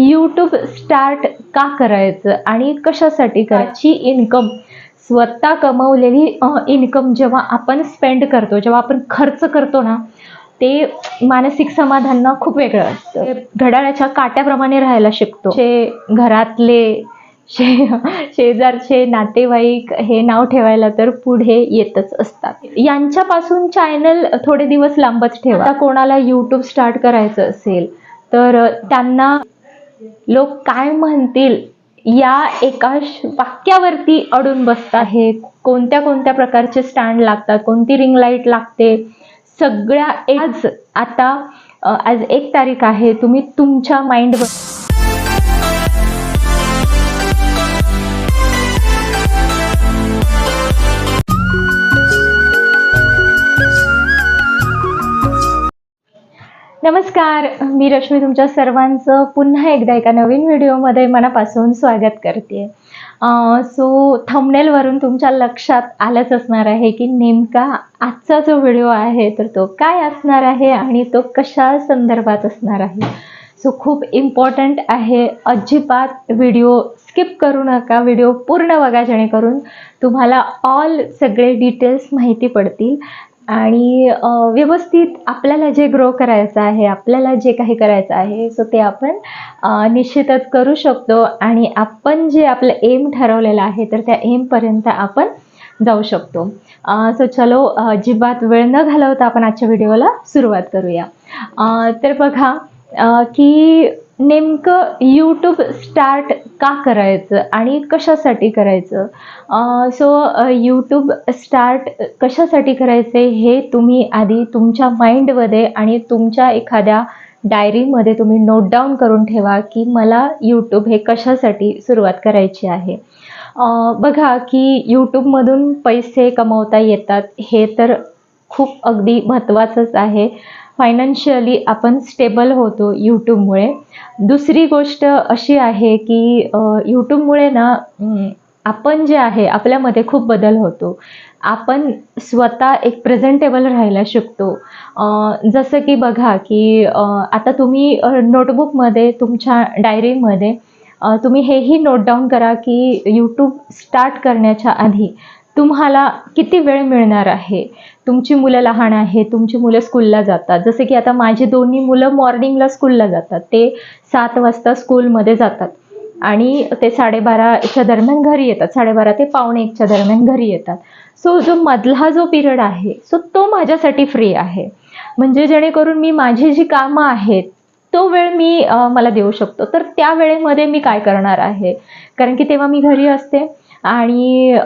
YouTube start का करायचं आणि कशासाठी करायची इन्कम स्वतः कमवलेली इन्कम जेव्हा आपण स्पेंड करतो जेव्हा आपण खर्च करतो ना ते मानसिक समाधान ना खूप वेगळं असतं. घड्याळाच्या काट्याप्रमाणे राहायला शिकतो. जे घरातले शे शेजारचे नातेवाईक हे नाव ठेवायला तर पुढे येतच असतात. यांच्यापासून चॅनल थोडे दिवस लांबच ठेवा. कोणाला यूट्यूब स्टार्ट करायचं असेल तर त्यांना लोक काय म्हणतील या एका श- वाक्यावरती अडून बसतात. हे कोणत्या कोणत्या प्रकारचे स्टँड लागतात? कोणती रिंग लाइट लागते? सगळ्या आज आता आज एक तारीख आहे. तुम्ही तुमच्या माइंडवर नमस्कार मी रश्मी तुमच्या सर्वांचं पुन्हा एकदा एका नवीन व्हिडिओमध्ये मनापासून स्वागत करते. सो थंबनेलवरून तुमच्या लक्षात आलंच असणार आहे की नेमका आजचा जो व्हिडिओ आहे तर तो काय असणार आहे आणि तो कशा संदर्भात असणार आहे? सो खूप इम्पॉर्टंट आहे. अजिबात व्हिडिओ स्किप करू नका. व्हिडिओ पूर्ण बघा जेणेकरून तुम्हाला ऑल सगळे डिटेल्स माहिती पडतील. आणि व्यवस्थित आपल्याला जे ग्रो करायचं आहे आपल्याला जे काही करायचं आहे सो ते आपण निश्चितच करू शकतो आणि आपण जे आपलं एम ठरवलेलं आहे तर त्या एमपर्यंत आपण जाऊ शकतो. सो चलो अजिबात वेळ न घालवता आपण आजच्या व्हिडिओला सुरुवात करूया. तर बघा की नेमकं यूट्यूब स्टार्ट का करायचं आणि कशासाठी करायचं? सो यूट्यूब स्टार्ट कशासाठी करायचे हे तुम्ही आधी तुमच्या माइंडमध्ये आणि तुमच्या एखाद्या डायरीमध्ये तुम्ही नोट डाऊन करून ठेवा की मला यूट्यूब हे कशासाठी सुरुवात करायची आहे. बघा की यूट्यूबमधून पैसे कमवता येतात हे तर खूप अगदी महत्त्वाचंच आहे. फायनान्शियली आपण स्टेबल होतो यूट्यूबमुळे दुसरी गोष्ट अशी आहे की यूट्यूबमुळे ना आपण जे आहे आपल्यामध्ये खूप बदल होतो. आपण स्वतः एक प्रेझेंटेबल राहायला शिकतो. जसं की बघा की आता तुम्ही नोटबुकमध्ये तुमच्या डायरीमध्ये तुम्ही हेही नोट डाऊन करा की यूट्यूब स्टार्ट करण्याच्या आधी तुम्हाला किती वेळ मिळणार आहे? तुमची मुलं लहान आहेत तुमची मुलं स्कूलला जातात. जसे की आता माझी दोन्ही मुलं मॉर्निंगला स्कूलला जातात. ते सात वाजता स्कूलमध्ये जातात. आणि ते साडेबाराच्या दरम्यान घरी येतात. साडेबारा ते पावणे एकच्या दरम्यान घरी येतात. सो जो मधला जो पिरियड आहे सो तो माझ्यासाठी फ्री आहे. म्हणजे जेणेकरून मी माझी जी कामं आहेत तो वेळ मी मला देऊ शकतो. तर त्या वेळेमध्ये मी काय करणार आहे? कारण की तेव्हा मी घरी असते. आणि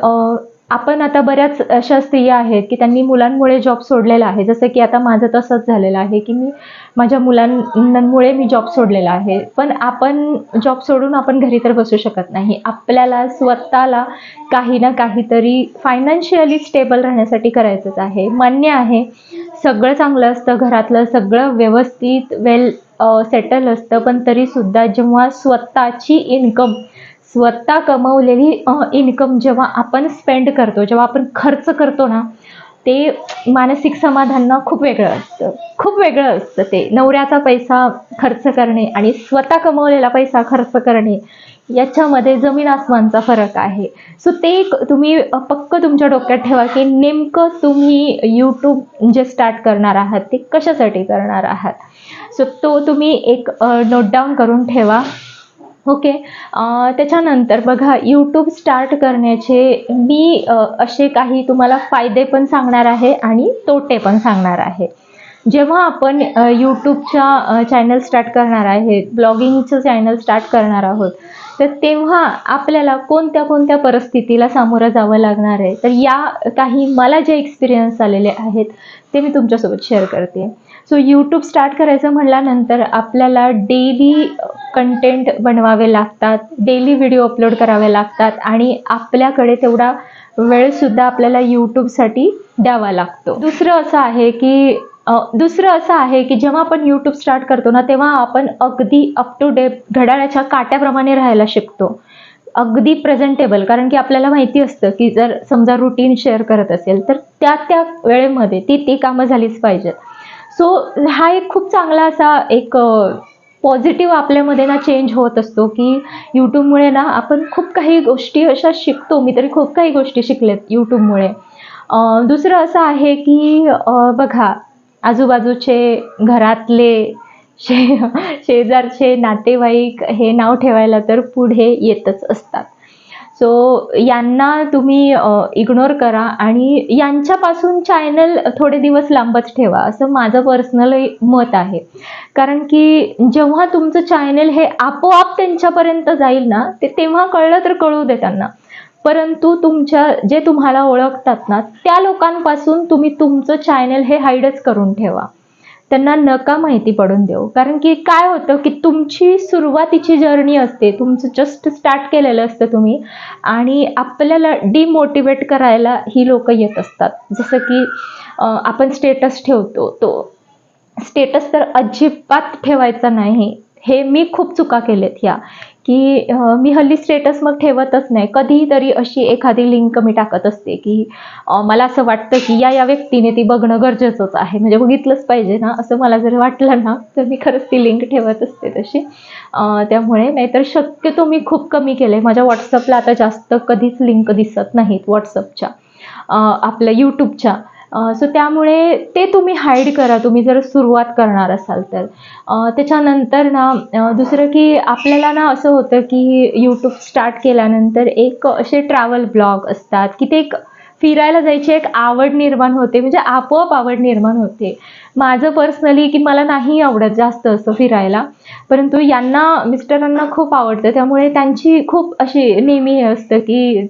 आपण आता बऱ्याच अशा स्त्रिया आहेत की त्यांनी मुलांमुळे जॉब सोडलेला आहे. जसं की आता माझं तसंच झालेलं आहे की मी माझ्या मुलांमुळे मी जॉब सोडलेला आहे. पण आपण जॉब सोडून आपण घरी तर बसू शकत नाही. आपल्याला स्वतःला काही ना काहीतरी फायनान्शियली स्टेबल राहण्यासाठी करायचंच आहे. मान्य आहे सगळं चांगलं असतं घरातलं सगळं व्यवस्थित वेल सेटल असतं. पण तरीसुद्धा जेव्हा स्वतःची इन्कम स्वतः कमवलेली इन्कम जेव्हा आपण स्पेंड करतो जेव्हा आपण खर्च करतो ना ते मानसिक समाधान ना खूप वेगळं असतं. खूप वेगळं असतं ते. नवऱ्याचा पैसा खर्च करणे आणि स्वतः कमवलेला पैसा खर्च करणे याच्यामध्ये जमीन आसमानचा फरक आहे. सो ते एक तुम्ही पक्क तुमच्या डोक्यात ठेवा की नेमकं तुम्ही यूट्यूब जे स्टार्ट करणार आहात ते कशासाठी करणार आहात? सो तो तुम्ही एक नोट डाऊन करून ठेवा. ओके. त्याच्यानंतर बघा यूट्यूब स्टार्ट करण्याचे मी असे काही तुम्हाला फायदे पण सांगणार आहे आणि तोटे पण सांगणार आहे. जेव्हा आपण यूट्यूबच्या चॅनल स्टार्ट करणार आहे ब्लॉगिंगचं चॅनल स्टार्ट करणार आहोत तर तेव्हा आपल्याला कोणत्या कोणत्या परिस्थितीला सामोरं जावं लागणार आहे? तर या काही मला जे एक्सपिरियन्स आलेले आहेत ते मी तुमच्यासोबत शेअर करते. सो यूट्यूब स्टार्ट करायचं म्हटल्यानंतर आपल्याला डेली कंटेंट बनवावे लागतात डेली व्हिडिओ अपलोड करावे लागतात आणि आपल्याकडे तेवढा वेळसुद्धा आपल्याला यूट्यूबसाठी द्यावा लागतो. दुसरं असं आहे की दुसरं असं आहे की जेव्हा आपण यूट्यूब स्टार्ट करतो ना तेव्हा आपण अगदी अप टू डेट घड्याळाच्या काट्याप्रमाणे राहायला शिकतो. अगदी प्रेझेंटेबल कारण की आपल्याला माहिती असतं की जर समजा रुटीन शेअर करत असेल तर त्या त्या वेळेमध्ये ती ती कामं झालीच पाहिजेत. सो हा एक खूप चांगला असा एक पॉझिटिव्ह आपल्यामध्ये ना चेंज होत असतो की यूट्यूबमुळे ना आपण खूप काही गोष्टी अशा शिकतो. मी तरी खूप काही गोष्टी शिकलेत यूट्यूबमुळे दुसरं असं आहे की बघा आजूबाजूचे घरातले शे शेजारचे नातेवाईक हे नाव ठेवायला तर पुढे येतच असतात. सो यांना तुम्ही इग्नोर करा आणि यांच्यापासून चॅनल थोडे दिवस लांबच ठेवा असं माझं पर्सनल मत आहे. कारण की जेव्हा तुमचं चॅनल हे आपोआप त्यांच्यापर्यंत जाईल ना ते तेव्हा कळलं तर कळू दे त्यांना. परंतु तुमच्या जे तुम्हाला ओळखतात ना त्या लोकांपासून तुम्ही तुमचं चॅनल हे हाईडच करून ठेवा. त्यांना नका माहिती पडून देऊ. कारण की काय होतं की तुमची सुरुवातीची जर्नी असते तुमचं जस्ट स्टार्ट केलेलं असतं तुम्ही आणि आपल्याला डिमोटिवेट करायला ही लोक येत असतात. जसं की आपण स्टेटस ठेवतो तो स्टेटस तर अजिबात ठेवायचा नाही. हे मी खूप चुका केलेत ह्या. की मी हल्ली स्टेटस मग ठेवतच नाही. कधीतरी अशी एखादी लिंक मी टाकत असते की मला असं वाटतं की या या व्यक्तीने ती बघणं गरजेचंच आहे. म्हणजे बघितलंच पाहिजे ना असं मला जर वाटलं ना तर मी खरंच ती लिंक ठेवत असते तशी. त्यामुळे नाहीतर शक्यतो मी खूप कमी केलं आहे माझ्या व्हॉट्सअपला आता जास्त कधीच लिंक दिसत नाहीत व्हॉट्सअपच्या आपल्या यूट्यूबच्या सो त्यामुळे ते तुम्ही हाईड करा. तुम्ही जर सुरुवात करणार असाल तर. त्याच्यानंतर ना दुसरं की आपल्याला ना असं होतं की यूट्यूब स्टार्ट केल्यानंतर एक असे ट्रॅव्हल ब्लॉग असतात. की ते एक फिरायला जायची एक आवड निर्माण होते म्हणजे आपोआप आवड निर्माण होते. माझं पर्सनली की मला नाही आवडत जास्त असं फिरायला परंतु यांना मिस्टरांना खूप आवडतं. त्यामुळे त्यांची खूप अशी नेहमी हे असतं की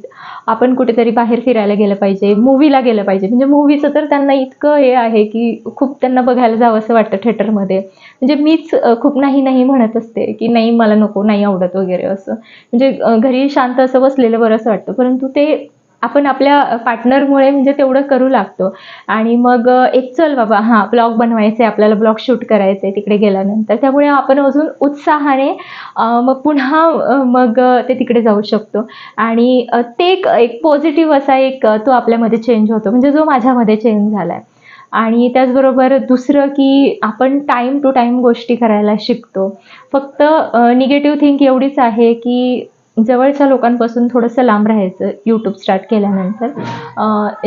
आपण कुठेतरी बाहेर फिरायला गेलं पाहिजे मूवीला गेलं पाहिजे. म्हणजे मूवीचं तर त्यांना इतकं हे आहे की खूप त्यांना बघायला जावं असं वाटतं थिएटरमध्ये म्हणजे मीच खूप नाही नाही म्हणत असते की नाही मला नको नाही आवडत वगैरे असं. म्हणजे घरी शांत असं बसलेलं बरं असं वाटतं. परंतु ते आपण आपल्या पार्टनरमुळे म्हणजे तेवढं करू लागतो. आणि मग एक चल बाबा हां ब्लॉग बनवायचे आपल्याला ब्लॉग शूट करायचे तिकडे गेल्यानंतर. त्यामुळे आपण अजून उत्साहाने मग पुन्हा मग ते तिकडे जाऊ शकतो. आणि ते एक एक पॉझिटिव्ह असा एक तो आपल्यामध्ये चेंज होतो. म्हणजे जो माझ्यामध्ये चेंज झाला आहे आणि त्याचबरोबर दुसरं की आपण टाईम टू टाईम गोष्टी करायला शिकतो. फक्त निगेटिव्ह थिंक एवढीच आहे की जवळच्या लोकांपासून थोडंसं लांब राहायचं यूट्यूब स्टार्ट केल्यानंतर.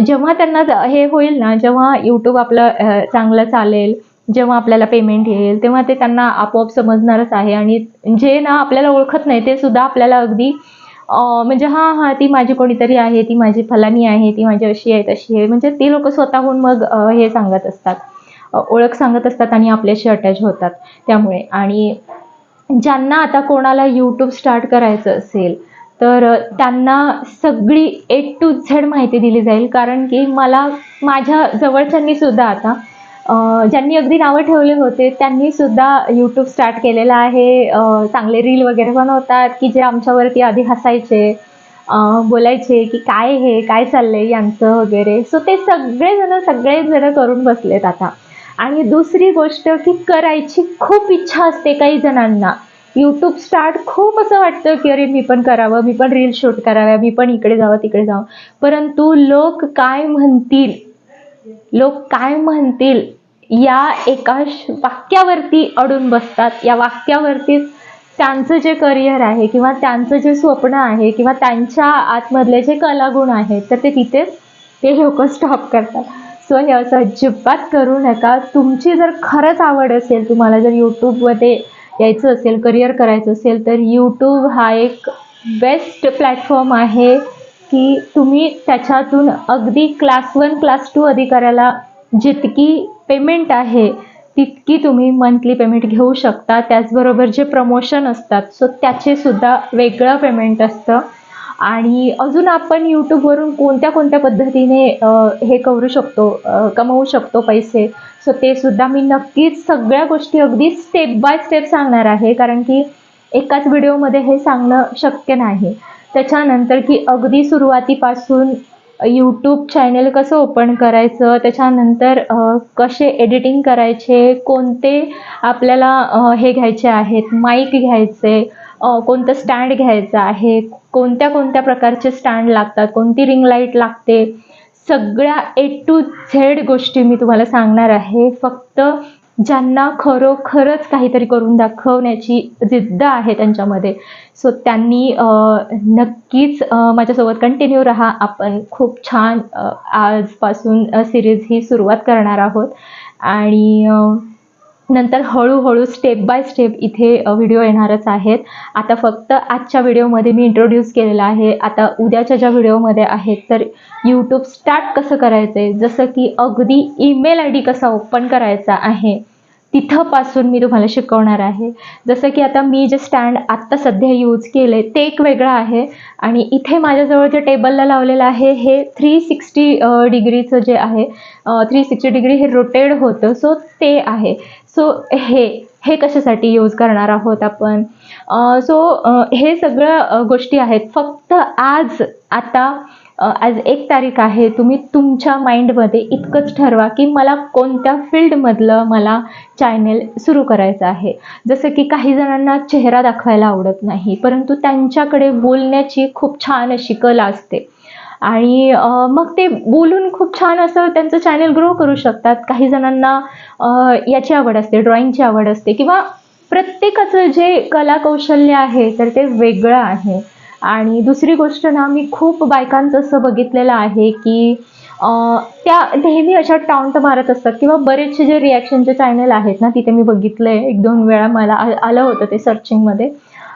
जेव्हा त्यांना हे होईल ना जेव्हा यूट्यूब आपलं चांगलं चालेल जेव्हा आपल्याला पेमेंट येईल तेव्हा ते त्यांना आपोआप समजणारच आहे आणि जे ना आपल्याला ओळखत नाही ते सुद्धा आपल्याला अगदी म्हणजे हां हां ती माझी कोणीतरी आहे ती माझी फलानी आहे ती माझी अशी आहे तशी आहे म्हणजे ती लोक स्वतःहून मग हे सांगत असतात. ओळख सांगत असतात आणि आपल्याशी अटॅच होतात त्यामुळे. आणि ज्यांना आता कोणाला यूट्यूब स्टार्ट करायचं असेल तर त्यांना सगळी ए टू झेड माहिती दिली जाईल. कारण की मला माझ्या जवळच्यांनी सुद्धा आता ज्यांनी अगदी नावं ठेवले होते त्यांनी सुद्धा यूट्यूब स्टार्ट केलेलं आहे. चांगले रील वगैरे बनवतात की जे आमच्यावरती आधी हसायचे बोलायचे की काय हे काय चाललंय यांचं वगैरे. सो ते सगळेजण सगळेजण करून बसलेत आता. आणि दुसरी गोष्ट की करायची खूप इच्छा असते काही जणांना. यूट्यूब स्टार्ट खूप असं वाटतं की अरे मी पण करावं मी पण रील शूट कराव्या मी पण इकडे जावं तिकडे जावं. परंतु लोक काय म्हणतील? लोक काय म्हणतील? या एका वाक्यावरती अडून बसतात. या वाक्यावरतीच त्यांचं जे करिअर आहे किंवा त्यांचं जे स्वप्न आहे किंवा त्यांच्या आतमधले जे कलागुण आहेत तर ते तिथेच ते लोक स्टॉप करतात. सो हे असं अजिबात करू नका. तुमची जर खरंच आवड असेल तुम्हाला जर यूट्यूबमध्ये यायचं असेल करिअर करायचं असेल तर यूट्यूब हा एक बेस्ट प्लॅटफॉर्म आहे की तुम्ही त्याच्यातून अगदी क्लास वन क्लास टू अधिकाऱ्याला जितकी पेमेंट आहे तितकी तुम्ही मंथली पेमेंट घेऊ शकता. त्याचबरोबर जे प्रमोशन असतात सो त्याचे सुद्धा वेगळं पेमेंट असतं. आणि अजून आपण यूट्यूबवरून कोणत्या कोणत्या पद्धतीने हे करू शकतो कमवू शकतो पैसे? सो ते सुद्धा मी नक्कीच सगळ्या गोष्टी अगदी स्टेप बाय स्टेप सांगणार आहे कारण की एकाच व्हिडिओमध्ये हे सांगणं शक्य नाही. त्याच्यानंतर की अगदी सुरुवातीपासून यूट्यूब चॅनल कसं ओपन करायचं? त्याच्यानंतर कसे एडिटिंग करायचे? कोणते आपल्याला हे घ्यायचे आहेत? माईक घ्यायचे? कोणतं स्टँड घ्यायचं आहे कोणत्या कोणत्या प्रकारचे स्टँड लागतात कोणती रिंग लाइट लागते सगळ्या ए टू झेड गोष्टी मी तुम्हाला सांगणार आहे. फक्त ज्यांना खरोखरच काहीतरी करून दाखवण्याची जिद्द आहे त्यांच्यामध्ये. सो त्यांनी नक्कीच माझ्यासोबत कंटिन्यू राहा. आपण खूप छान आजपासून सिरीज ही सुरुवात करणार आहोत. आणि नंतर हळूहळू स्टेप बाय स्टेप इथे व्हिडिओ येणारच आहेत. आता फक्त आजच्या व्हिडिओमध्ये मी इंट्रोड्यूस केलेला आहे. आता उद्याच्या ज्या व्हिडिओमध्ये आहेत तर यूट्यूब स्टार्ट कसं करायचं आहे जसं की अगदी ईमेल आय डी कसा ओपन करायचा आहे तिथंपासून मी तुम्हाला शिकवणार आहे. जसं की आता मी जे स्टँड आत्ता सध्या यूज केले ते एक वेगळं आहे. आणि इथे माझ्याजवळ जे टेबलला लावलेलं आहे हे थ्री सिक्स्टी डिग्रीचं जे आहे थ्री सिक्स्टी डिग्री हे रोटेड होतं. सो ते आहे. सो हे हे कशासाठी यूज करणार आहोत आपण? सो हे सगळं गोष्टी आहेत. फक्त आज आता आज एक तारीख आहे. तुम्ही तुमच्या माइंडमध्ये इतकंच ठरवा की मला कोणत्या फील्डमधलं मला चॅनेल सुरू करायचं आहे. जसं की काही जणांना चेहरा दाखवायला आवडत नाही परंतु त्यांच्याकडे बोलण्याची खूप छान अशी कला असते. आणि मग ते बोलून खूप छान असं त्यांचं चॅनल ग्रो करू शकतात. काही जणांना याची आवड असते ड्रॉइंगची आवड असते किंवा प्रत्येकाचं जे कला कौशल्य आहे तर ते वेगळं आहे. आणि दुसरी गोष्ट ना मी खूप बायकांचं असं बघितलेलं आहे की त्या नेहमी अशा टाउंट मारत असतात किंवा बरेचसे जे रिॲक्शनचे चॅनल आहेत ना तिथे मी बघितलं आहे एक दोन वेळा मला आ- आलं होतं ते सर्चिंगमध्ये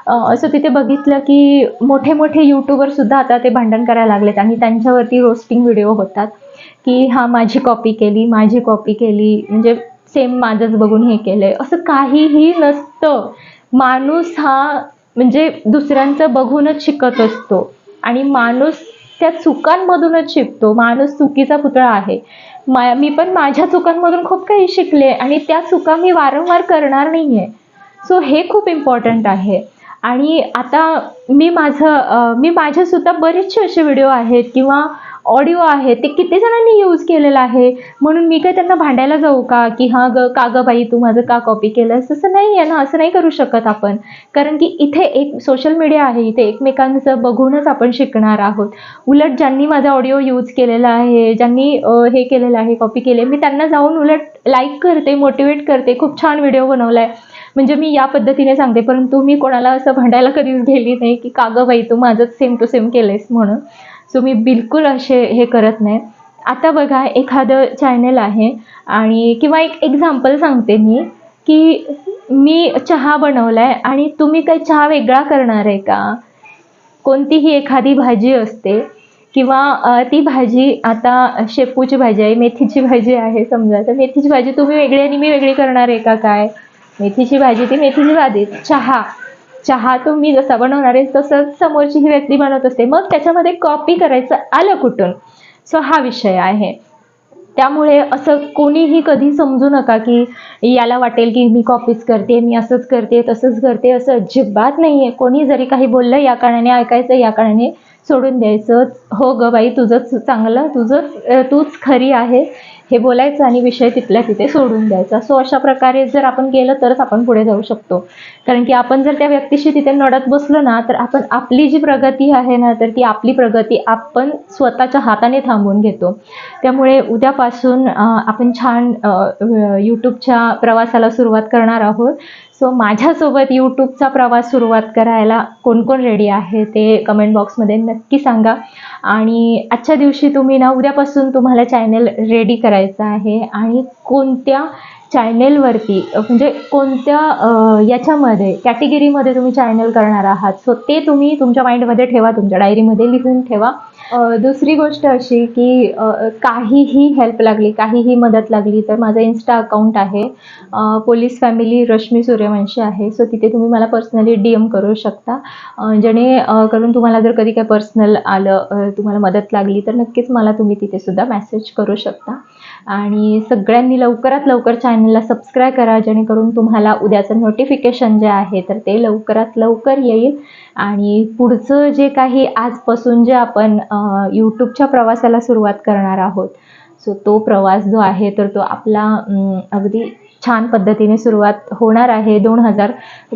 असं तिथे बघितलं की मोठे मोठे यूट्यूबर सुद्धा आता ते भांडण करायला लागलेत आणि त्यांच्यावरती रोस्टिंग व्हिडिओ होतात की हा माझी कॉपी केली माझी कॉपी केली. म्हणजे सेम माझंच बघून हे केलंय. असं काहीही नसतं. माणूस हा म्हणजे दुसऱ्यांचं बघूनच शिकत असतो आणि माणूस त्या चुकांमधूनच शिकतो. माणूस चुकीचा पुतळा आहे. मा मी पण माझ्या चुकांमधून खूप काही शिकले आणि त्या चुका मी वारंवार करणार नाही आहे सो हे खूप इम्पॉर्टंट आहे. आणि आता मी माझं मी माझ्यासुद्धा बरेचसे असे व्हिडिओ आहेत किंवा ऑडिओ आहे ते किती जणांनी यूज केलेलं आहे? म्हणून मी काय त्यांना भांडायला जाऊ का? की हां ग का गं बाई तू माझं का कॉपी केलंस? तसं नाही आहे ना असं नाही करू शकत आपण. कारण की इथे एक सोशल मीडिया आहे इथे एकमेकांचं बघूनच आपण शिकणार आहोत. उलट ज्यांनी माझा ऑडिओ यूज केलेला आहे ज्यांनी हे केलेलं आहे कॉपी केले मी त्यांना जाऊन उलट लाईक करते मोटिवेट करते. खूप छान व्हिडिओ बनवला आहे म्हणजे मी या पद्धतीने सांगते परंतु मी कोणाला असं भांडायला कधीच गेली नाही की का गं बाई तू माझंच सेम टू सेम केलंयस म्हणून. सो मी बिलकुल असे हे करत नाही. आता बघा एखादं चॅनल आहे आणि किंवा एक एक्झाम्पल सांगते मी की मी चहा बनवला आहे आणि तुम्ही काही चहा वेगळा करणार आहे का? कोणतीही एखादी भाजी असते किंवा ती भाजी आता शेपूची भाजी आहे मेथीची भाजी आहे समजा तर मेथीची भाजी तुम्ही वेगळी आणि मी वेगळी करणार आहे का काय? मेथीची भाजी ती मेथीची भाजी. चहा. चहा तुम्ही जसा बनवणार आहे तसंच समोरची ही व्यक्ती बनवत असते. मग त्याच्यामध्ये कॉपी करायचं आलं कुठून? सो हा विषय आहे. त्यामुळे असं कोणीही कधी समजू नका की याला वाटेल की मी कॉपीच करते मी असंच करते तसंच करते असं अजिबात नाही आहे कोणी जरी काही बोललं या कारणाने ऐकायचं या कारणाने सोडून द्यायचं. हो ग बाई तुझंच चांगलं तुझंच तूच खरी आहे. हे बोलायचं आणि विषय तिथल्या तिथे सोडून द्यायचा. सो अशा प्रकारे जर आपण केलं तरच आपण पुढे जाऊ शकतो. कारण की आपण जर त्या व्यक्तीशी तिथे नडत बसलो ना तर आपण आपली जी प्रगती आहे ना तर ती आपली प्रगती आपण स्वतःच्या हाताने थांबवून घेतो. त्यामुळे उद्यापासून आपण छान यूट्यूबच्या प्रवासाला सुरुवात करणार आहोत. सो माझ्यासोबत यूट्यूबचा प्रवास सुरुवात करायला कोण कोण रेडी आहे ते कमेंट बॉक्समध्ये नक्की सांगा. आणि आजच्या दिवशी तुम्ही ना उद्यापासून तुम्हाला चॅनल रेडी करायचं आहे. आणि कोणत्या चॅनेलवरती म्हणजे कोणत्या याच्यामध्ये कॅटेगरीमध्ये तुम्ही चॅनल करणार आहात? सो ते तुम्ही तुमच्या माइंडमध्ये ठेवा तुमच्या डायरीमध्ये लिहून ठेवा. दुसरी गोष्ट अशी की काहीही हेल्प लागली काहीही मदत लागली तर माझं इन्स्टा अकाउंट आहे. पोलीस फॅमिली रश्मी सूर्यवंशी आहे. सो तिथे तुम्ही मला पर्सनली डी एम करू शकता. जेणे करून तुम्हाला जर कधी काय पर्सनल आलं तुम्हाला मदत लागली तर नक्कीच मला तुम्ही तिथेसुद्धा मेसेज करू शकता. आणि सगळ्यांनी लवकरात लवकर चॅनलला सबस्क्राईब करा जेणेकरून तुम्हाला उद्याचं नोटिफिकेशन जे आहे तर ते लवकरात लवकर येईल. आणि पुढचं जे काही आजपासून जे आपण यूट्यूबच्या प्रवासाला सुरुवात करणार आहोत सो तो प्रवास जो आहे तर तो आपला अगदी छान पद्धतीने सुरुवात होणार आहे. दोन हजार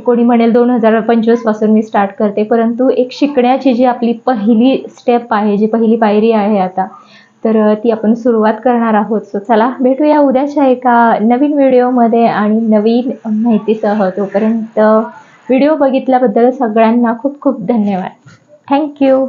कोणी म्हणेल दोन हजार पंचवीसपासून मी स्टार्ट करते परंतु एक शिकण्याची जी आपली पहिली स्टेप आहे जी पहिली पायरी आहे आता तर ती आपण सुरुवात करणार आहोत. सो चला भेटूया उद्याच्या एका नवीन व्हिडिओमध्ये आणि नवीन माहितीसह. तोपर्यंत व्हिडिओ बघितल्याबद्दल सगळ्यांना खूप खूप धन्यवाद. थँक्यू